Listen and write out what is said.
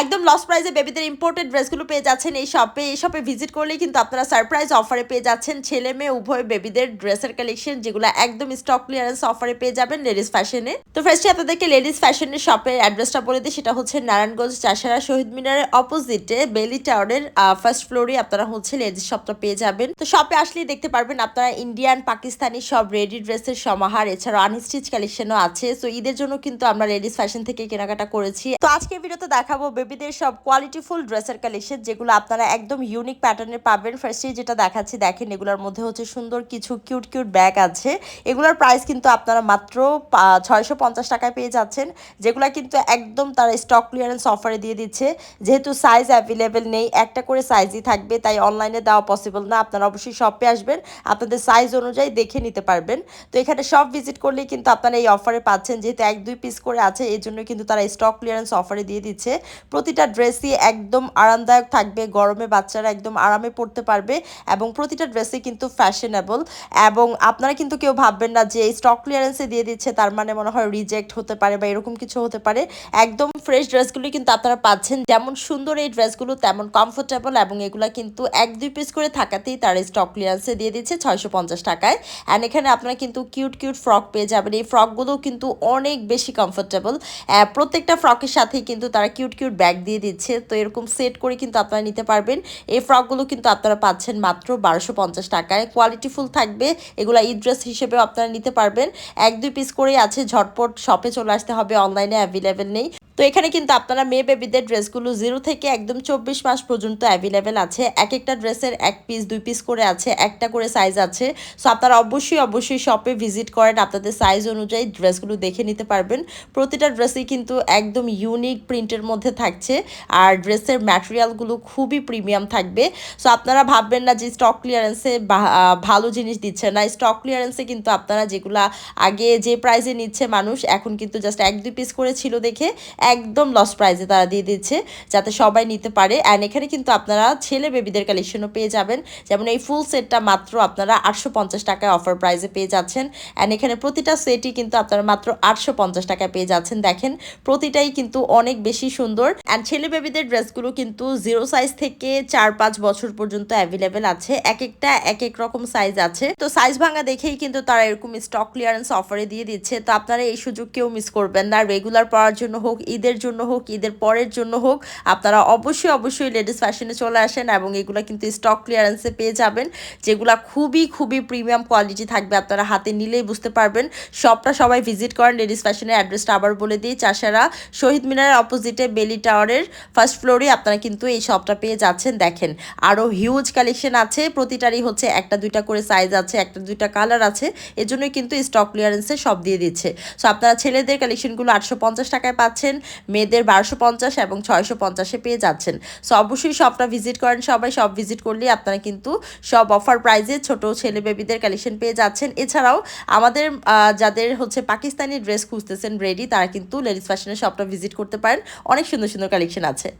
একদম লস প্রাইসে বেবিদের ইম্পোর্টেড ড্রেসগুলো পেয়ে যাচ্ছেন এই শপে এই শপে ভিজিট করলেই কিন্তু আপনারা সারপ্রাইজ অফারে পেয়ে যাচ্ছেন। ছেলে মেয়ে, উভয় বেবিদের ড্রেসের কালেকশন যেগুলো একদম স্টক ক্লিয়ারেন্স অফারে পেয়ে যাবেন লেডিস ফ্যাশনে তো ফার্স্টে আপনাদেরকে লেডিস ফ্যাশনের শপের অ্যাড্রেসটা বলে দিই। সেটা হচ্ছে নারায়ণগঞ্জ, চাষারা, শহীদ মিনারের অপোজিটে বেলি টাওয়ারের ফার্স্ট ফ্লোরে আপনারা হচ্ছে লেডিস শপটা পেয়ে যাবেন। তো শপে আসলেই দেখতে পারবেন আপনারা ইন্ডিয়ান পাকিস্তানি সব রেডি ড্রেসের সমাহার। এছাড়াও আনস্টিচ কালেকশনও আছে। তো ঈদের জন্য কিন্তু আমরা লেডিস ফ্যাশন থেকে কেনাকাটা করেছি। তো আজকে ভিডিওতে দেখাবো বেবিদের সব কোয়ালিটিফুল ড্রেসের কালেকশন যেগুলো আপনারা একদম ইউনিক প্যাটার্নে পাবেন। ফার্স্টে যেটা দেখাচ্ছি, দেখেন এগুলোর মধ্যে হচ্ছে সুন্দর কিছু কিউট কিউট ব্যাগ আছে। এগুলোর প্রাইস কিন্তু আপনারা মাত্র ছয়শো পঞ্চাশ টাকায় পেয়ে যাচ্ছেন। যেগুলো কিন্তু একদম তারা স্টক ক্লিয়ারেন্স অফারে দিয়ে দিচ্ছে। যেহেতু সাইজ অ্যাভেলেবেল নেই, একটা করে সাইজই থাকবে, তাই অনলাইনে দেওয়া পসিবল না। আপনারা অবশ্যই শপে আসবেন, আপনাদের সাইজ অনুযায়ী দেখে নিতে পারবেন। তো এখানে সব ভিজিট করলেই কিন্তু আপনারা এই অফারে পাচ্ছেন। যেহেতু এক, দুই পিস করে আছে এই জন্য কিন্তু তারা স্টক ক্লিয়ারেন্স অফারে দিয়ে দিচ্ছে। প্রতিটা ড্রেসই একদম আরামদায়ক থাকবে, গরমে বাচ্চারা একদম আরামে পড়তে পারবে এবং প্রতিটা ড্রেসই কিন্তু ফ্যাশনেবল এবং আপনারা কিন্তু কেউ ভাববেন না যে এই স্টক ক্লিয়ারেন্সে দিয়ে দিচ্ছে, তার মানে মনে হয় রিজেক্ট হতে পারে বা এরকম কিছু হতে পারে। একদম ফ্রেশ ড্রেসগুলি কিন্তু আপনারা পাচ্ছেন, যেমন সুন্দর এই ড্রেসগুলো তেমন কমফোর্টেবল এবং এগুলো কিন্তু এক দুই পিস করে থাকাতেই তারা স্টক ক্লিয়ারেন্সে দিয়ে দিচ্ছে ছয়শো পঞ্চাশ টাকায়। অ্যান্ড এখানে আপনারা কিন্তু কিউট কিউট ফ্রক পেয়ে যাবেন। এই ফ্রকগুলো কিন্তু অনেক বেশি কমফোর্টেবল প্রত্যেকটা ফ্রকের সাথেই কিন্তু তারা কিউট কিউট ব্যাগ দিয়ে দিচ্ছে। তো এরকম সেট করে কিন্তু আপনারা নিতে পারবেন। এই ফ্রকগুলো কিন্তু আপনারা পাচ্ছেন মাত্র বারোশো পঞ্চাশ টাকায়। কোয়ালিটিফুল থাকবে। এগুলো ঈদ ড্রেস হিসেবেও আপনারা নিতে পারবেন। এক দুই পিস করেই আছে ঝটপট। শপে চলে আসতে হবে। অনলাইনে অ্যাভেলেবেল নেই। তো এখানে কিন্তু আপনারা মেয়ে বেবিদের ড্রেসগুলো জিরো থেকে একদম চব্বিশ মাস পর্যন্ত অ্যাভেলেবেল আছে। এক একটা ড্রেসের এক পিস দুই পিস করে আছে, একটা করে সাইজ আছে। সো আপনারা অবশ্যই অবশ্যই শপে ভিজিট করেন, আপনাদের সাইজ অনুযায়ী ড্রেসগুলো দেখে নিতে পারবেন। প্রতিটা ড্রেসই কিন্তু একদম ইউনিক প্রিন্টের মধ্যে থাকছে। আর ড্রেসের ম্যাটেরিয়ালগুলো খুবই প্রিমিয়াম থাকবে। সো আপনারা ভাববেন না যে স্টক ক্লিয়ারেন্সে ভালো জিনিস দিচ্ছে না। স্টক ক্লিয়ারেন্সে কিন্তু আপনারা যেগুলা আগে যে প্রাইসে নিচ্ছে মানুষ, এখন কিন্তু জাস্ট এক, দুই পিস করে ছিল দেখে একদম লস প্রাইসে তারা দিয়ে দিচ্ছে, যাতে সবাই নিতে পারে। অ্যান্ড এখানে কিন্তু আপনারা ছেলে বেবিদের কালেকশনও পেয়ে যাবেন। যেমন এই ফুল সেটটা মাত্র আপনারা আটশো পঞ্চাশ টাকায় অফার প্রাইসে পেয়ে যাচ্ছেন। অ্যান্ড এখানে প্রতিটা সেটই কিন্তু আপনারা মাত্র আটশো পঞ্চাশ টাকায় পেয়ে যাচ্ছেন। দেখেন, প্রতিটাই কিন্তু অনেক বেশি সুন্দর। অ্যান্ড ছেলে বেবিদের ড্রেসগুলো কিন্তু জিরো সাইজ থেকে চার পাঁচ বছর পর্যন্ত অ্যাভেলেবেল আছে। এক একটা এক এক রকম সাইজ আছে। তো সাইজ ভাঙা দেখেই কিন্তু তারা এরকম স্টক ক্লিয়ারেন্স অফারে দিয়ে দিচ্ছে। তো আপনারা এই সুযোগ কেউ মিস করবেন না। রেগুলার পড়ার জন্য হোক ঈদের জন্য হোক, ঈদের পরের জন্য হোক, আপনারা অবশ্যই অবশ্যই লেডিস ফ্যাশনে চলে আসেন এবং এগুলো কিন্তু স্টক ক্লিয়ারেন্সে পেয়ে যাবেন। যেগুলো খুবই খুবই প্রিমিয়াম কোয়ালিটি থাকবে, আপনারা হাতে নিলেই বুঝতে পারবেন। সবটা সবাই ভিজিট করেন, লেডিস ফ্যাশনের অ্যাড্রেসটা আবার বলে দিই। চাষারা, শহীদ মিনারের অপোজিটে বেলি টাওয়ারের ফার্স্ট ফ্লোরে আপনারা কিন্তু এই শপটা পেয়ে যাচ্ছেন। দেখেন আরও হিউজ কালেকশন আছে। প্রতিটারই হচ্ছে একটা, দুইটা করে সাইজ আছে, একটা, দুইটা কালার আছে। এজন্যই কিন্তু স্টক ক্লিয়ারেন্সে সব দিয়ে দিচ্ছে। সো আপনারা ছেলেদের কালেকশনগুলো আটশো পঞ্চাশ টাকায় পাচ্ছেন। মেয়েদের বারোশো পঞ্চাশ এবং ছয়শো পঞ্চাশে পেয়ে যাচ্ছেন। সো অবশ্যই সবটা ভিজিট করেন সবাই, সব ভিজিট করলেই আপনারা কিন্তু সব অফার প্রাইজে ছোট ছেলে বেবিদের কালেকশন পেয়ে যাচ্ছেন। এছাড়াও আমাদের যাদের হচ্ছে পাকিস্তানি ড্রেস খুঁজতেছেন রেডি তারা কিন্তু লেডিস ফ্যাশনের সবটা ভিজিট করতে পারেন। অনেক সুন্দর সুন্দর কালেকশন আছে।